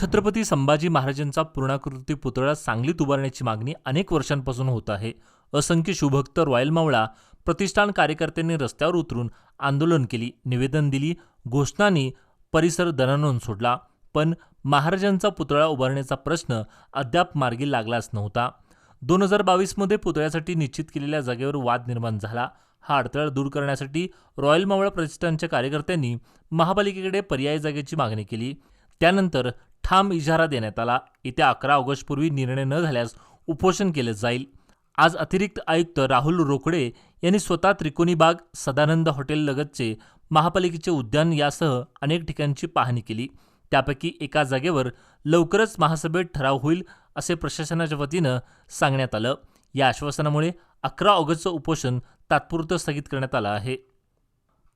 छत्रपती संभाजी महाराजांचा पूर्णाकृती पुतळा सांगलीत उभारण्याची मागणी अनेक वर्षांपासून होत आहे. असंख्य शिवभक्त रॉयल मावळा प्रतिष्ठान कार्यकर्त्यांनी रस्त्यावर उतरून आंदोलन केली निवेदन दिली घोषणांनी परिसर दणानून सोडला. पण महाराजांचा पुतळा उभारण्याचा प्रश्न अद्याप मार्गी लागलाच नव्हता. दोन हजार बावीसमध्ये पुतळ्यासाठी निश्चित केलेल्या जागेवर वाद निर्माण झाला. हा अडथळा दूर करण्यासाठी रॉयल मावळा प्रतिष्ठानच्या कार्यकर्त्यांनी महापालिकेकडे पर्यायी जागेची मागणी केली. त्यानंतर ठाम इशारा देण्यात आला. येत्या अकरा ऑगस्टपूर्वी निर्णय न झाल्यास उपोषण केलं जाईल. आज अतिरिक्त आयुक्त राहुल रोकडे यांनी स्वतः त्रिकोणी बाग सदानंद हॉटेल लगतचे महापालिकेचे उद्यान यासह अनेक ठिकाणची पाहणी केली. त्यापैकी एका जागेवर लवकरच महासभेत ठराव होईल असे प्रशासनाच्या वतीनं सांगण्यात आलं. या आश्वासनामुळे अकरा ऑगस्टचं उपोषण तात्पुरतं स्थगित करण्यात आलं आहे.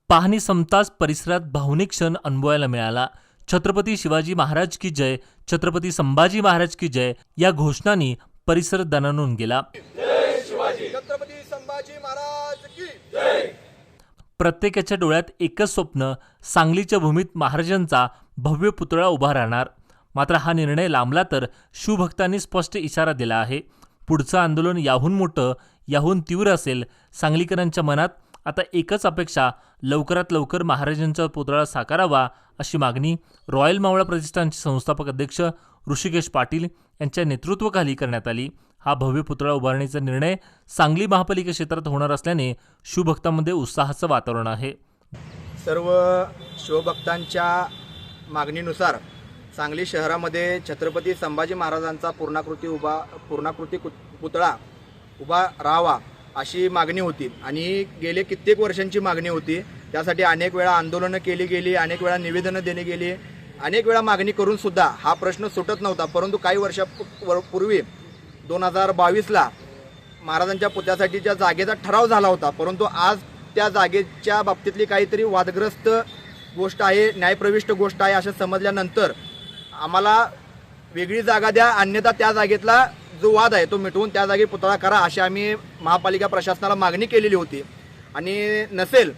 पाहणी संपताच परिसरात भावनिक क्षण अनुभवायला मिळाला. छत्रपती शिवाजी महाराज की जय छत्रपती संभाजी महाराज की जय या घोषणांनी परिसर दणानून गेला. प्रत्येकाच्या डोळ्यात एकच स्वप्न सांगलीच्या भूमीत महाराजांचा भव्य पुतळा उभा राहणार. मात्र हा निर्णय लांबला तर शिवभक्तांनी स्पष्ट इशारा दिला आहे. पुढचं आंदोलन याहून मोठं याहून तीव्र असेल सांगलीकरांच्या मनात आता एकच अपेक्षा लवकरात लवकर महाराजांचा पुतळा साकारावा अशी मागणी रॉयल मावळा प्रतिष्ठानचे संस्थापक अध्यक्ष ऋषिकेश पाटील यांच्या नेतृत्वाखाली करण्यात आली. हा भव्य पुतळा उभारणीचा निर्णय सांगली महापालिका क्षेत्रात होणार असल्याने शिवभक्तांमध्ये उत्साहाचं वातावरण आहे. सर्व शिवभक्तांच्या मागणीनुसार सांगली शहरामध्ये छत्रपती संभाजी महाराजांचा पूर्णाकृती उभा पूर्णाकृती कु- पुतळा उभा राहावा. अशी मागणी होती. आणि गेले कित्येक वर्षांची मागणी होती. त्यासाठी अनेक वेळा आंदोलनं केली गेली अनेक वेळा निवेदनं देणे गेली. अनेक वेळा मागणी करून सुद्धा हा प्रश्न सुटत नव्हता. परंतु काही वर्षापूर्वी दोन हजार बावीसला महाराजांच्या पुत्यासाठीच्या जागेचा ठराव झाला होता. परंतु आज त्या जागेच्या बाबतीतली काहीतरी वादग्रस्त गोष्ट आहे न्यायप्रविष्ट गोष्ट आहे असं समजल्यानंतर आम्हाला वेगळी जागा द्या अन्यथा त्या जागेतला जो वाद आहे तो मिटवून त्या जागी पुतळा करा अशी आम्ही महापालिका प्रशासनाला मागणी केलेली होती. आणि नसेल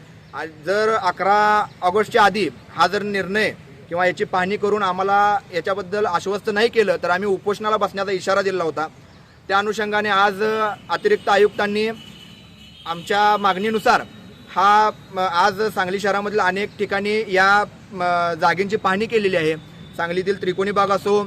जर अकरा ऑगस्टच्या आधी हा जर निर्णय किंवा याची पाहणी करून आम्हाला याच्याबद्दल आश्वस्त नाही केलं तर आम्ही उपोषणाला बसण्याचा इशारा दिला होता. त्या अनुषंगाने आज अतिरिक्त आयुक्तांनी आमच्या मागणीनुसार हा आज सांगली शहरामधील अनेक ठिकाणी या जागेंची पाहणी केलेली आहे. सांगलीतील त्रिकोणी बाग असो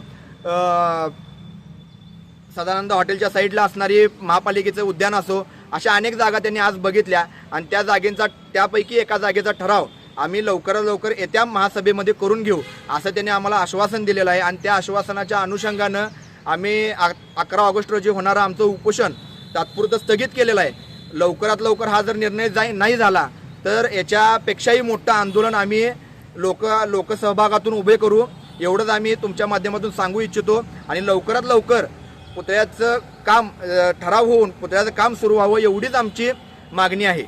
सदानंद हॉटेलच्या साईडला असणारी महापालिकेचं उद्यान असो अशा अनेक जागा त्यांनी आज बघितल्या आणि त्या जागेंचा त्यापैकी एका जागेचा ठराव आम्ही लवकरात लवकर येत्या महासभेमध्ये करून घेऊ असं त्यांनी आम्हाला आश्वासन दिलेलं आहे. आणि त्या आश्वासनाच्या अनुषंगानं आम्ही अकरा ऑगस्ट रोजी होणारं आमचं उपोषण तात्पुरतं स्थगित केलेलं आहे. लवकरात लवकर हा जर निर्णय जाई नाही झाला तर याच्यापेक्षाही मोठं आंदोलन आम्ही लोक लोकसहभागातून उभे करू. एवढंच आम्ही तुमच्या माध्यमातून सांगू इच्छितो. आणि लवकरात लवकर पुतळ्याचं काम ठराव होऊन पुतळ्याचं काम सुरू व्हावं एवढीच आमची मागणी आहे.